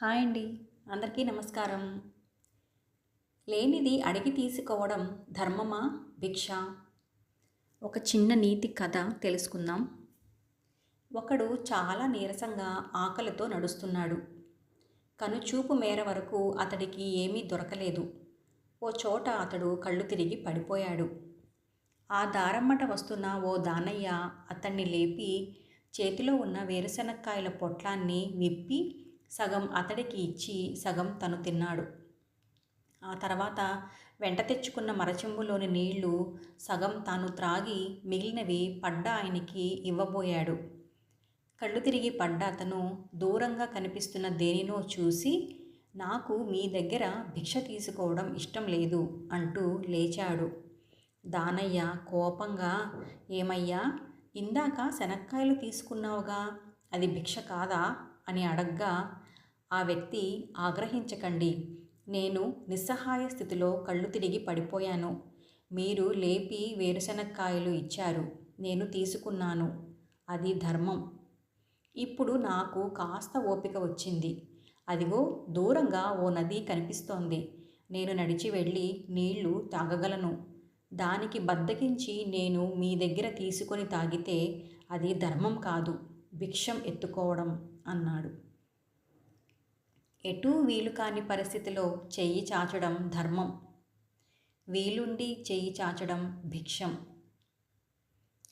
Hi అండి. అందరికీ నమస్కారం. లేనిది అడిగి తీసుకోవడం ధర్మమా భిక్ష? ఒక చిన్న నీతి కథ తెలుసుకుందాం. ఒకడు చాలా నీరసంగా ఆకలితో నడుస్తున్నాడు. కనుచూపు మేర వరకు అతడికి ఏమీ దొరకలేదు. ఓ చోట అతడు కళ్ళు తిరిగి పడిపోయాడు. ఆ దారమ్మట వస్తున్న ఓ దానయ్య అతన్ని లేపి చేతిలో ఉన్న వేరుశనక్కాయల పొట్లాన్ని విప్పి సగం అతడికి ఇచ్చి సగం తను తిన్నాడు. ఆ తర్వాత వెంట తెచ్చుకున్న మరచెంబులోని నీళ్ళు సగం తాను త్రాగి మిగిలినవి పడ్డ ఆయనకి ఇవ్వబోయాడు. కళ్ళు తిరిగి పడ్డ అతను దూరంగా కనిపిస్తున్న దేనినో చూసి నాకు మీ దగ్గర భిక్ష తీసుకోవడం ఇష్టం లేదు అంటూ లేచాడు. దానయ్య కోపంగా ఏమయ్యా? ఇందాక శనక్కాయలు తీసుకున్నావుగా. అది భిక్ష కాదా? అని అడగ్గా ఆ వ్యక్తి ఆగ్రహించకండి. నేను నిస్సహాయ స్థితిలో కళ్ళు తిరిగి పడిపోయాను. మీరు లేపి వేరుశనక్కాయలు ఇచ్చారు. నేను తీసుకున్నాను. అది ధర్మం. ఇప్పుడు నాకు కాస్త ఓపిక వచ్చింది. అదిగో దూరంగా ఓ నది కనిపిస్తోంది. నేను నడిచి వెళ్ళి నీళ్ళు తాగగలను. దానికి బద్దకించి నేను మీ దగ్గర తీసుకొని తాగితే అది ధర్మం కాదు. భిక్షం ఎత్తుకోవడం. అన్నాడు. ఎటూ వీలు కాని పరిస్థితిలో చెయ్యి చాచడం ధర్మం. వీలుండి చెయ్యి చాచడం భిక్షం.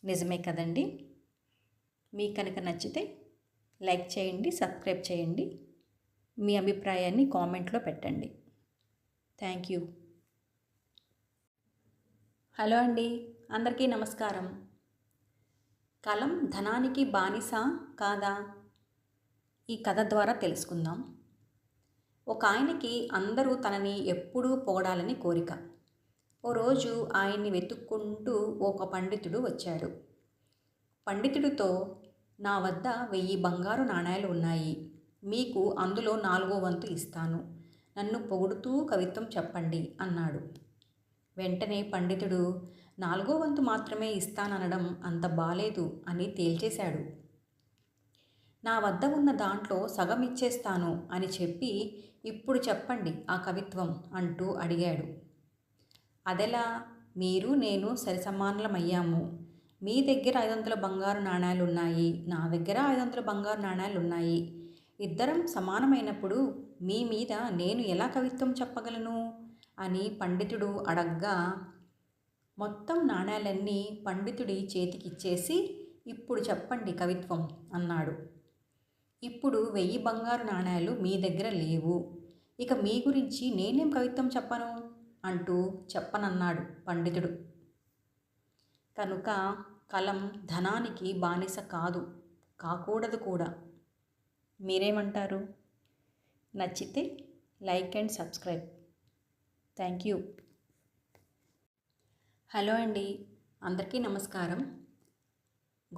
నిజమే కదండి? మీకు కనుక నచ్చితే లైక్ చేయండి సబ్స్క్రైబ్ చేయండి. మీ అభిప్రాయాన్ని కామెంట్లో పెట్టండి. Thank you. హలో అండి అందరికీ నమస్కారం. కలం ధనానికి బానిస కాదా? ఈ కథ ద్వారా తెలుసుకుందాం. ఒక ఆయనకి అందరూ తనని ఎప్పుడూ పొగడాలని కోరిక. ఓ రోజు ఆయన్ని వెతుక్కుంటూ ఒక పండితుడు వచ్చాడు. పండితుడితో నా వద్ద వెయ్యి బంగారు నాణాలు ఉన్నాయి. మీకు అందులో నాలుగో వంతు ఇస్తాను. నన్ను పొగుడుతూ కవిత్వం చెప్పండి అన్నాడు. వెంటనే పండితుడు నాలుగో వంతు మాత్రమే ఇస్తాననడం అంత బాలేదు అని తేల్చేశాడు. నా వద్ద ఉన్న దాంట్లో సగం ఇచ్చేస్తాను అని చెప్పి ఇప్పుడు చెప్పండి ఆ కవిత్వం అంటూ అడిగాడు. అదెలా? మీరు నేను సరిసమానమయ్యాము మీ దగ్గర ఐదు వందల బంగారు నాణాలు ఉన్నాయి నా దగ్గర ఐదు వందల బంగారు నాణ్యాలు ఉన్నాయి ఇద్దరం సమానమైనప్పుడు మీ మీద నేను ఎలా కవిత్వం చెప్పగలను? అని పండితుడు అడగ్గా మొత్తం నాణ్యాలన్నీ పండితుడి చేతికిచ్చేసి ఇప్పుడు చెప్పండి కవిత్వం అన్నాడు. ఇప్పుడు వెయ్యి బంగారు నాణాలు మీ దగ్గర లేవు. ఇక మీ గురించి నేనేం కవిత్వం చెప్పను? అంటూ చెప్పనన్నాడు పండితుడు. కనుక కలం ధనానికి బానిస కాదు కాకూడదు కూడా. మీరేమంటారు? నచ్చితే like and subscribe. Thank you. Hello అండి అందరికీ నమస్కారం.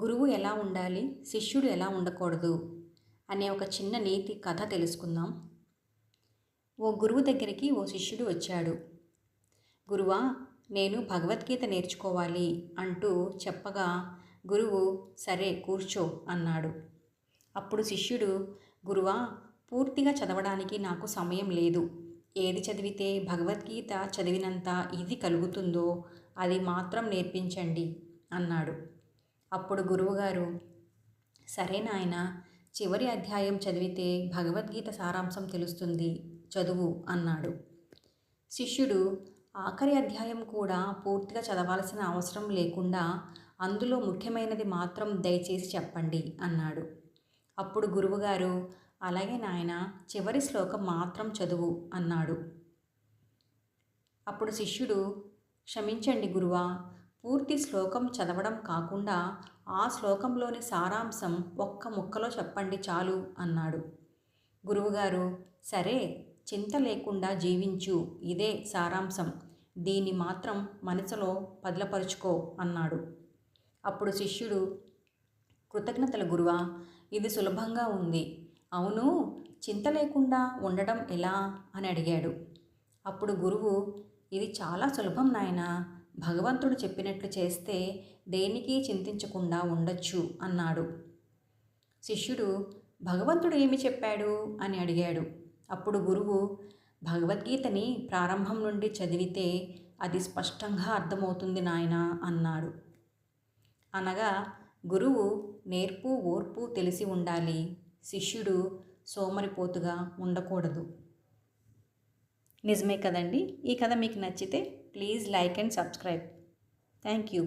గురువు ఎలా ఉండాలి? శిష్యుడు ఎలా ఉండకూడదు? అనే ఒక చిన్న నీతి కథ తెలుసుకుందాం. ఓ గురువు దగ్గరికి ఓ శిష్యుడు వచ్చాడు. గురువా నేను భగవద్గీత నేర్చుకోవాలి అంటూ చెప్పగా గురువు సరే కూర్చో అన్నాడు. అప్పుడు శిష్యుడు గురువా పూర్తిగా చదవడానికి నాకు సమయం లేదు. ఏది చదివితే భగవద్గీత చదివినంత ఇది కలుగుతుందో అది మాత్రం నేర్పించండి అన్నాడు. అప్పుడు గురువుగారు సరే నాయన చివరి అధ్యాయం చదివితే భగవద్గీత సారాంశం తెలుస్తుంది. చదువు అన్నాడు. శిష్యుడు ఆఖరి అధ్యాయం కూడా పూర్తిగా చదవాల్సిన అవసరం లేకుండా అందులో ముఖ్యమైనది మాత్రం దయచేసి చెప్పండి అన్నాడు. అప్పుడు గురువుగారు అలాగే నాయన చివరి శ్లోకం మాత్రం చదువు అన్నాడు. అప్పుడు శిష్యుడు క్షమించండి గురువా పూర్తి శ్లోకం చదవడం కాకుండా ఆ శ్లోకంలోని సారాంశం ఒక్క ముక్కలో చెప్పండి చాలు అన్నాడు. గురువుగారు సరే చింత లేకుండా జీవించు ఇదే సారాంశం. దీన్ని మాత్రం మనసులో పదిలపరుచుకో అన్నాడు. అప్పుడు శిష్యుడు కృతజ్ఞతల గురువా ఇది సులభంగా ఉంది. అవును చింత లేకుండా ఉండడం ఎలా? అని అడిగాడు. అప్పుడు గురువు ఇది చాలా సులభం నాయనా భగవంతుడు చెప్పినట్లు చేస్తే దేనికి చింతించకుండా ఉండొచ్చు అన్నాడు. శిష్యుడు భగవంతుడు ఏమి చెప్పాడు? అని అడిగాడు. అప్పుడు గురువు భగవద్గీతని ప్రారంభం నుండి చదివితే అది స్పష్టంగా అర్థమవుతుంది నాయన అన్నాడు. అనగా గురువు నేర్పు ఓర్పు తెలిసి ఉండాలి. శిష్యుడు సోమరిపోతుగా ఉండకూడదు. నిజమే కదండి? ఈ కథ మీకు నచ్చితే please like and subscribe thank you